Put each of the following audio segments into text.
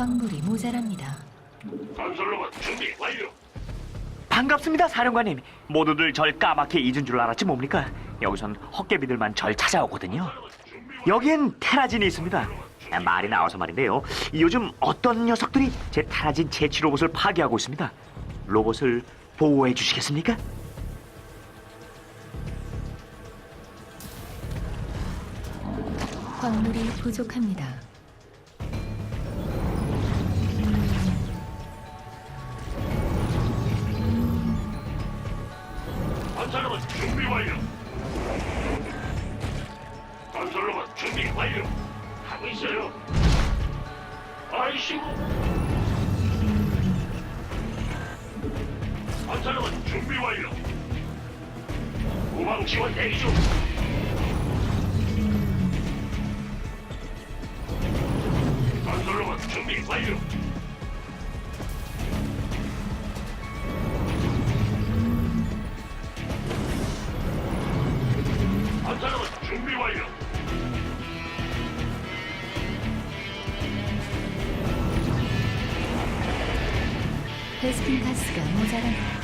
광물이 모자랍니다. 건설로봇 준비 완료. 반갑습니다, 사령관님. 모두들 절 까맣게 잊은 줄 알았지 뭡니까? 여기선 헛개비들만 절 찾아오거든요. 여기엔 테라진이 있습니다. 아, 말이 나와서 말인데요. 요즘 어떤 녀석들이 제 테라진 제치 로봇을 파괴하고 있습니다. 로봇을 보호해 주시겠습니까? 광물이 부족합니다. 준비 완료. 베스킨 가스가 모자랍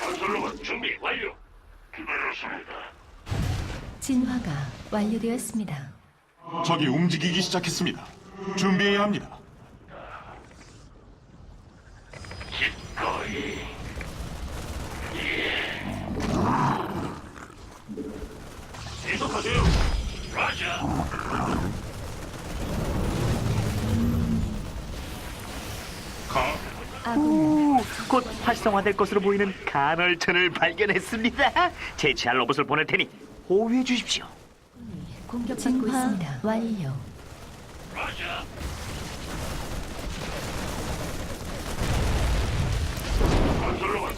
건설로봇 준비 완료. 기다렸습니다. 진화가 완료되었습니다. 적이 움직이기 시작했습니다. 준비해야 합니다. 기꺼이. 예. 계속하세요. 라자. 가. 아군 오, 곧 활성화될 것으로 보이는 간헐천을 발견했습니다. 제치할 로봇을 보낼 테니 호위해 주십시오. 공격받고 있습니다. 완료.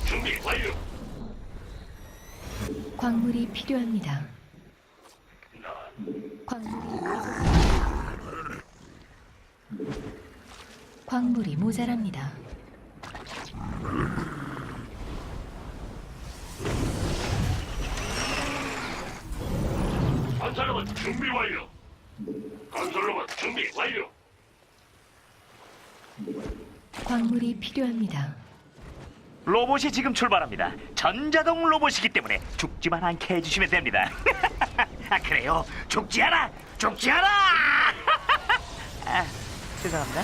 준비 완료. 광물이 필요합니다. 광물이 광물이 모자랍니다. 건설로봇 준비 완료. 건설로봇 준비 완료. 광물이 필요합니다. 로봇이 지금 출발합니다. 전자동 로봇이기 때문에 죽지만 않게 해주시면 됩니다. 아 그래요? 죽지 않아! 죽지 않아! 아, 죄송합니다.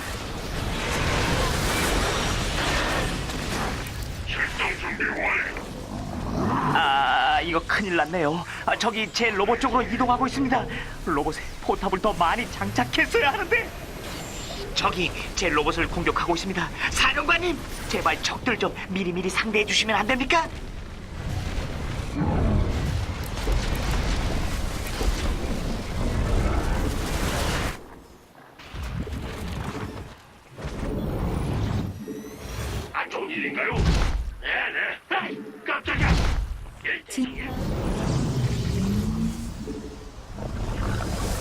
출동 준비 완료. 아 이거 큰일 났네요. 아, 저기 제 로봇 쪽으로 이동하고 있습니다. 로봇에 포탑을 더 많이 장착했어야 하는데. 저기 제 로봇을 공격하고 있습니다. 사령관님, 제발 적들 좀 미리미리 상대해 주시면 안 됩니까?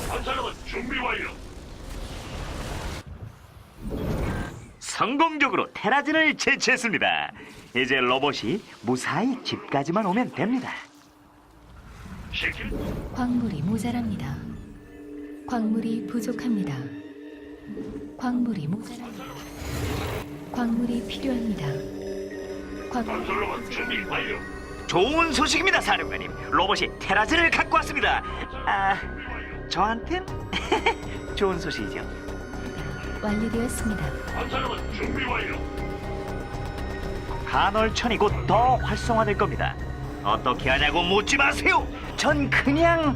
건설로봇 준비 완료. 성공적으로 테라진을 제치했습니다. 이제 로봇이 무사히 집까지만 오면 됩니다. 시킬 광물이 모자랍니다. 광물이 부족합니다. 광물이 모자랍니다. 광물이 필요합니다. 광 건설로봇 준비 완료. 좋은 소식입니다, 사령관님. 로봇이 테라진을 갖고 왔습니다. 아, 저한텐 좋은 소식이죠. 완료되었습니다. 건설로봇 준비 완료. 간헐천이 곧 더 활성화될 겁니다. 어떻게 하냐고 묻지 마세요. 전 그냥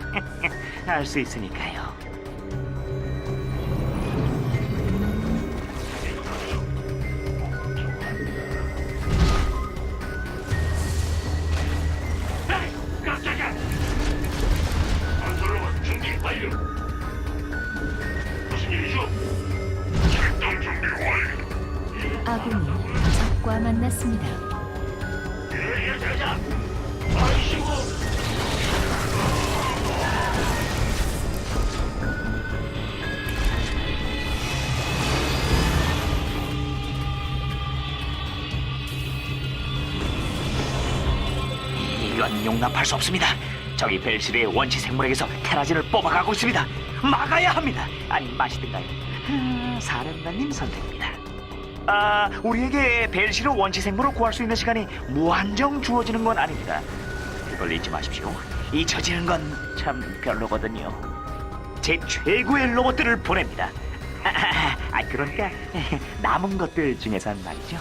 알수 있으니까요. 용납할 수 없습니다. 저기 벨시르의 원시 생물에게서 테라진을 뽑아가고 있습니다. 막아야 합니다. 아니 마시든가요. 아, 사령관님 선택입니다. 아, 우리에게 벨시르 원시 생물을 구할 수 있는 시간이 무한정 주어지는 건 아닙니다. 그걸 잊지 마십시오. 잊혀지는 건 참 별로거든요. 제 최고의 로봇들을 보냅니다. 아, 아, 그러니까 남은 것들 중에선 말이죠.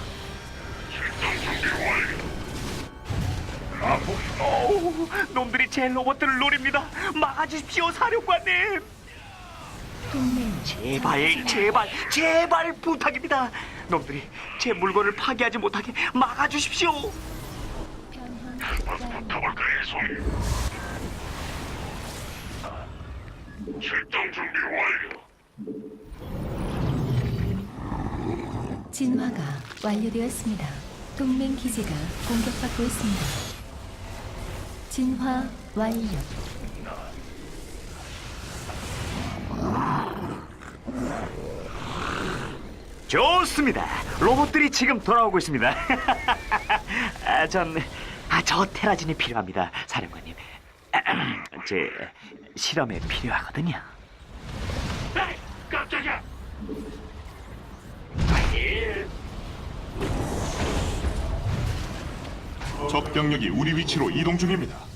어우, 놈들이 제 로봇들을 노립니다. 막아주십시오, 사령관님. 동맹 제발, 제발, 제발 부탁입니다. 놈들이 제 물건을 파괴하지 못하게 막아주십시오. 변형 가볼까요, 손? 출동 준비 완료. 진화가 완료되었습니다. 동맹 기지가 공격받고 있습니다. 진화 완료. 좋습니다. 로봇들이 지금 돌아오고 있습니다. 아, 전, 아, 저 테라진이 필요합니다, 사령관님. 제 실험에 필요하거든요. 에이, 깜짝이야. 예. 적 병력이 우리 위치로 이동 중입니다.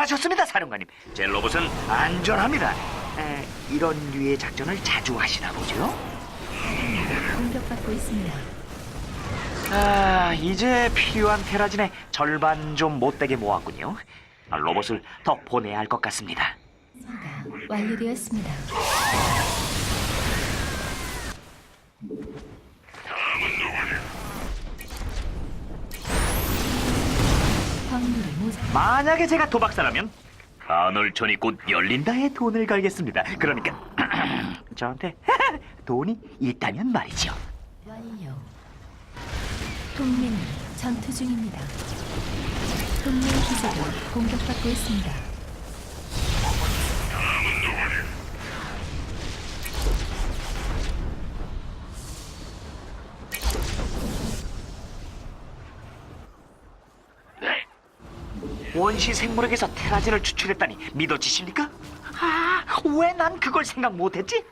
잘하셨습니다 사령관님. 제 로봇은 안전합니다. 에, 이런 류의 작전을 자주 하시나 보죠? 공격받고 있습니다. 아 이제 필요한 테라진의 절반 좀 못되게 모았군요. 아, 로봇을 더 보내야 할 것 같습니다. 완료되었습니다. 만약에 제가 도박사라면 간헐천이 곧 열린다에 돈을 걸겠습니다 그러니까 저한테 돈이 있다면 말이죠 완료. 동맹이 전투 중입니다. 동맹 기지가 공격받고 있습니다. 원시 생물에게서 테라진을 추출했다니 믿어지십니까? 아, 왜 난 그걸 생각 못했지?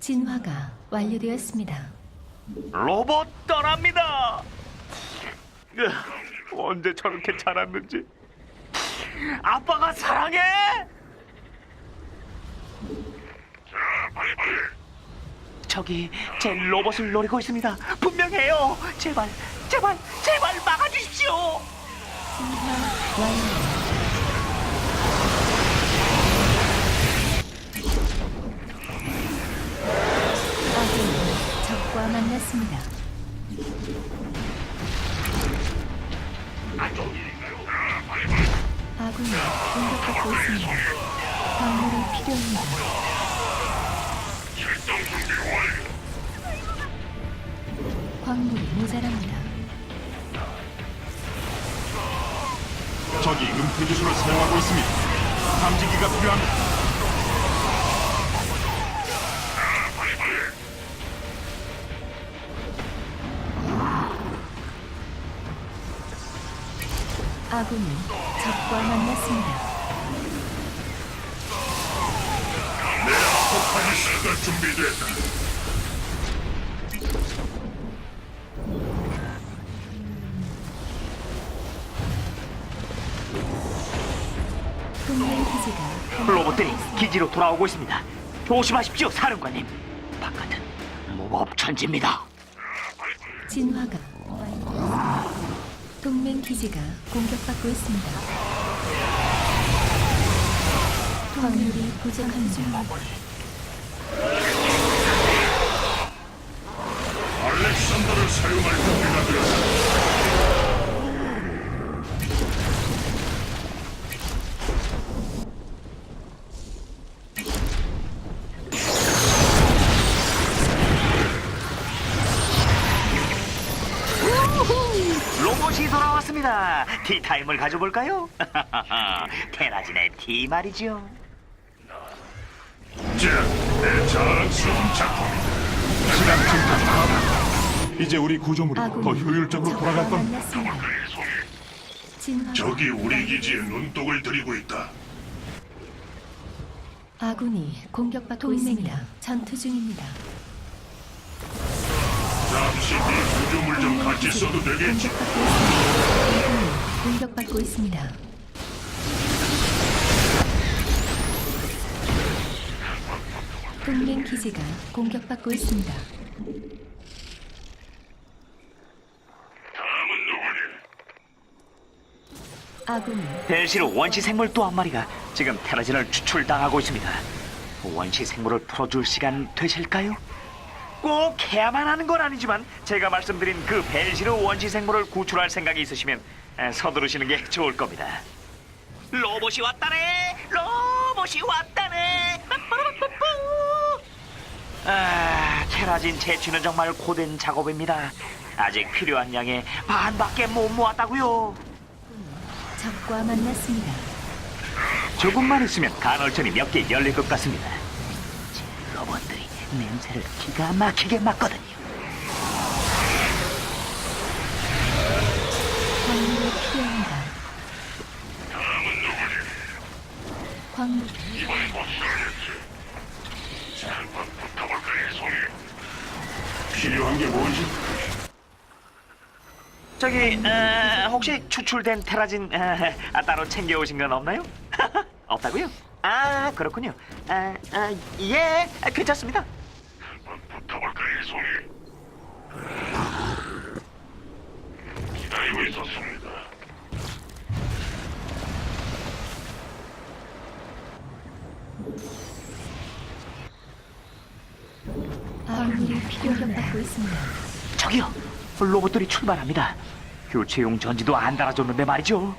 진화가 완료되었습니다. 로봇 떠납니다. 으, 언제 저렇게 자랐는지. 아빠가 사랑해. 저기 제 로봇을 노리고 있습니다. 분명해요. 제발, 제발, 제발 막아주십시오. 아군이 적과 만났습니다. 아군이 공격받고 있습니다. 광물이 필요합니다. 광물이 모자랍니다. 적이 은폐주술을 사용하고 있습니다. 감지기가 필요합니다. 아군이 적과 만났습니다. 폭탄이 준비됐다. 기지로 돌아오고 있습니다. 조심하십시오, 사령관님. 바깥은 무법천지입니다. 진화가 완료. 동맹 기지가 공격받고 있습니다. 광물이 부족합니다. 알렉산더를 사용할 되었다. 티타임을 가져볼까요? 테라진의 티 말이죠. 자, 내 자랑스러운 작품이다. 시간 증폭 가동. 이제 우리 구조물이 더 효율적으로 돌아갈 겁니다. 적이 우리 기지에 눈독을 들이고 있다. 아군이 공격받고 있습니다. 전투 중입니다. 잠시 네 구조물 좀 같이 써도 되겠지? 공격받고 있습니다. 공격받고 있습니다. 동맹 기지가 공격받고 있습니다. 다음은 누구니? 아군이 벨시로 원시 생물 또 한 마리가 지금 테라진을 추출당하고 있습니다. 원시 생물을 풀어줄 시간 되실까요? 꼭 해야만 하는 건 아니지만 제가 말씀드린 그 벨시로 원시 생물을 구출할 생각이 있으시면 에, 서두르시는 게 좋을 겁니다. 로봇이 왔다네! 로봇이 왔다네! 빠빠라빠빠! 아, 테라진 채취는 정말 고된 작업입니다. 아직 필요한 양의 반밖에 못 모았다고요. 적과 만났습니다. 조금만 있으면 간헐천이 몇 개 열릴 것 같습니다. 제 로봇들이 냄새를 기가 막히게 맡거든요. 광물이 필요합니다. 광물 필요한 게 뭐지? 저기 어, 혹시 추출된 테라진 어, 아, 따로 챙겨오신 건 없나요? 없다고요? 아 그렇군요. 아, 아, 예, 아, 괜찮습니다. 붙어볼까, 이 송이? 기다리고 있었습니다. 광물이 공격받고 있습니다. 저기요, 로봇들이 출발합니다. 교체용 전지도 안 달아줬는데 말이죠.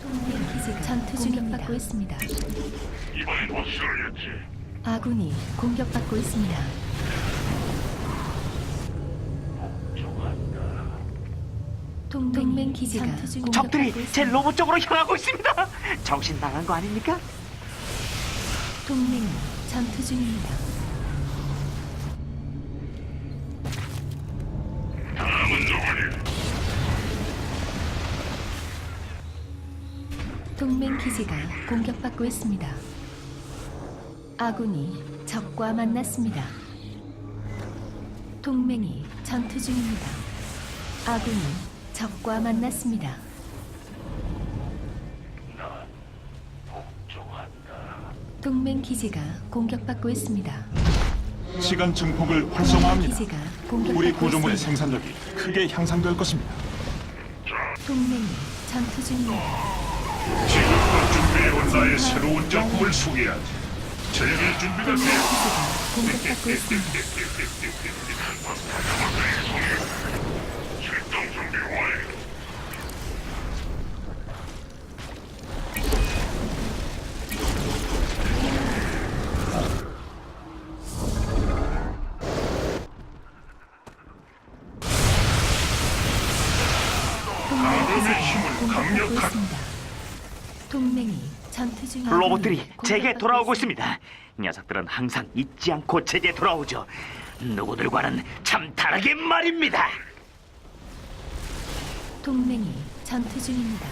동맹 전투 중입니다. 있습니다. 이번엔 확실하겠지. 아군이 공격받고 있습니다. 동맹 기지가 적들이 공격받고 제 있습니다. 로봇 쪽으로 향하고 있습니다. 정신 나간 거 아닙니까? 동맹이 전투 중입니다. 기지가 공격받고 있습니다. 아군이 적과 만났습니다. 동맹이 전투 중입니다. 아군이 적과 만났습니다. 동맹 기지가 공격받고 있습니다. 시간 증폭을 동맹 활성화합니다. 기지가 공격받고 우리 구조물의 있습니다. 생산력이 크게 향상될 것입니다. 동맹이 전투 중입니다. 지금 나의 새로운 작품을 소개하지. 즐길 준비가 기지가 공격받고 있습니다. 로봇들이 제게 공격받고 돌아오고 있습니다. 녀석들은 항상 잊지 않고 제게 돌아오죠. 누구들과는 참 다르게 말입니다. 동맹이 전투 중입니다.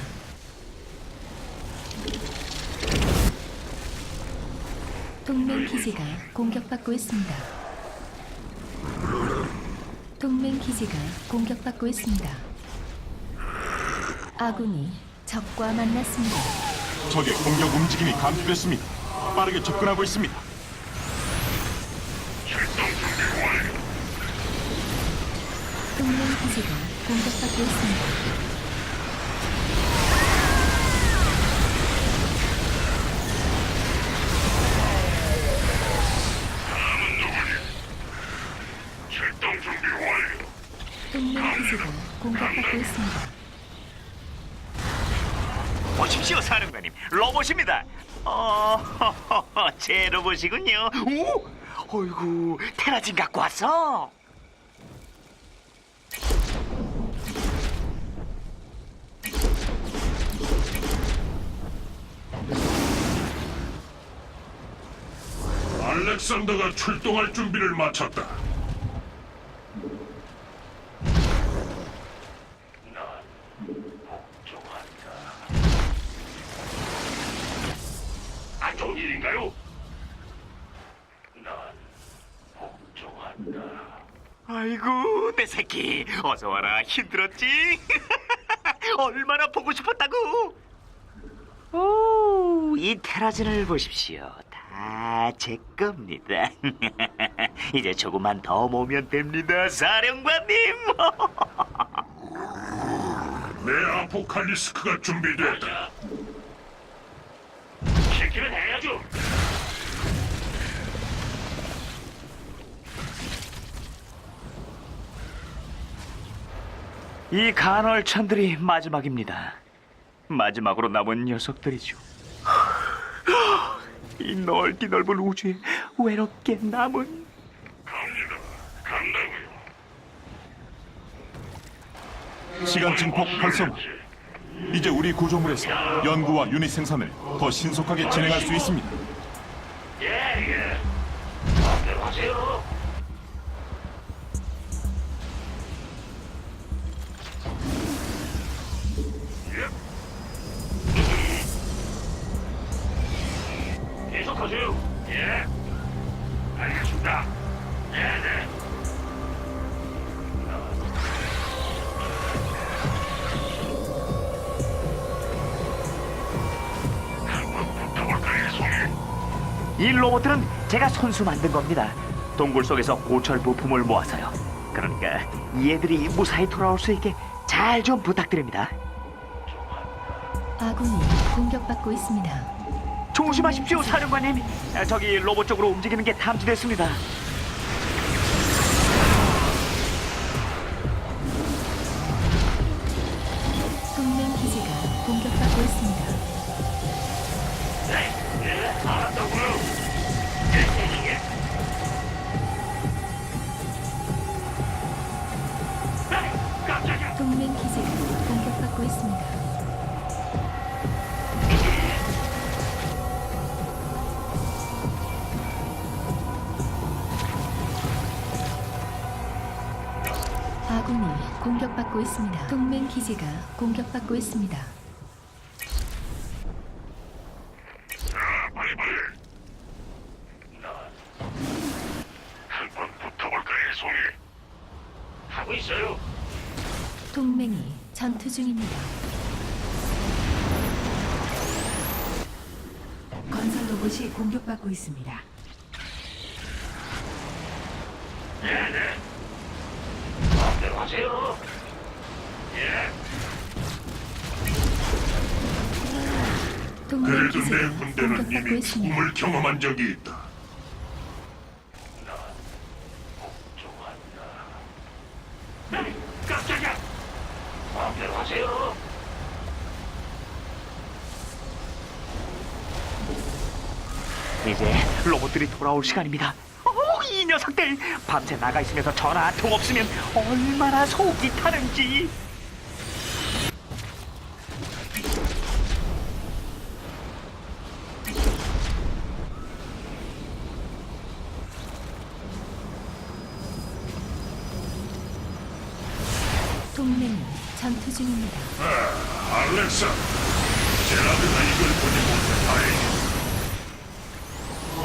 동맹 기지가 공격받고 있습니다. 동맹 기지가 공격받고 있습니다. 아군이 적과 만났습니다. 적의 공격 움직임이 감지됐습니다. 빠르게 접근하고 있습니다. 동맹 기지가 공격받고 있습니다. 제 로봇이군요. 오, 어이구, 테라진 갖고 왔어. 알렉산더가 출동할 준비를 마쳤다. 아이고, 내 새끼. 어서 와라. 힘들었지? 얼마나 보고 싶었다고? 오, 이 테라진을 보십시오. 다 제 겁니다. 이제 조금만 더 모으면 됩니다, 사령관님. 내 아포칼리스크가 준비됐다. 이 간헐천들이 마지막입니다. 마지막으로 남은 녀석들이죠. 이 넓디 넓은 우주에 외롭게 남은. 시간 증폭 활성화. 이제 우리 구조물에서 연구와 유닛 생산을 더 신속하게 진행할 수 있습니다. 예, 예. 마음대로 하세요. 로봇들은 제가 손수 만든 겁니다. 동굴 속에서 고철 부품을 모아서요. 그러니까 얘들이 무사히 돌아올 수 있게 잘 좀 부탁드립니다. 아군이 공격받고 있습니다. 조심하십시오, 사령관님. 아, 저기 로봇 쪽으로 움직이는 게 탐지됐습니다. 공격받고 있습니다. 동맹 기지가 공격받고 있습니다. 빨리 빨리. 한번 붙어볼까요, 송이? 하고 있어요. 동맹이 전투 중입니다. 건설 로봇이 공격받고 있습니다. 네네. 마음대로 하세요. 예. 동맹 그래도 내 기지가 군대는 공격받고 이미 있습니다. 죽음을 경험한 적이 있다. 에이, 깜짝이야. 마음대로 하세요. 이제 로봇들이 돌아올 시간입니다. 어, 이 녀석들 밤새 나가 있으면서 전화 한 통 없으면 얼마나 속이 타는지. 동맹이 전투 중입니다. 알렉사, 제라드가 이걸 보지 못해 다행이다.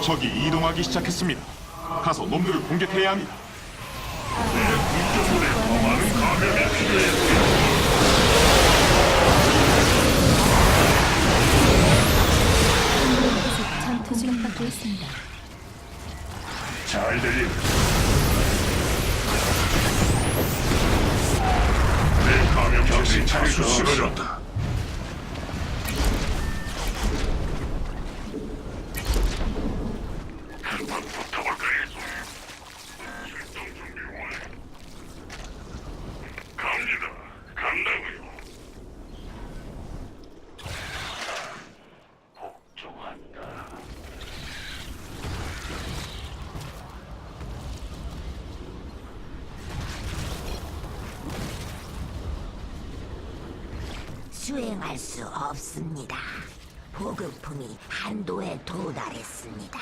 적이 이동하기 시작했습니다. 가서 놈들을 공격해야 합니다. 구조물에 더 많은 감염이 필요해. 동맹 전투 중받고 있습니다. 잘 들림. 내 감염 병이 다수 쓰러졌다. 수행할 수 없습니다. 보급품이 한도에 도달했습니다.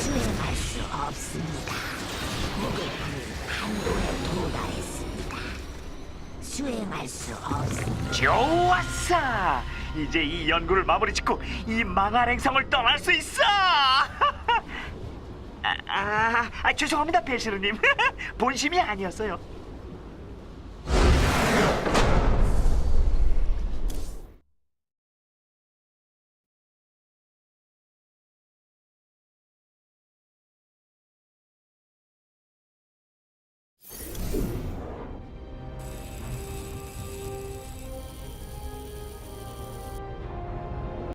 수행할 수 없습니다. 보급품이 한도에 도달했습니다. 수행할 수 없습니다. 좋았어. 이제 이 연구를 마무리 짓고 이 망할 행성을 떠날 수 있어. 아, 아, 아, 죄송합니다, 배시르님. 본심이 아니었어요.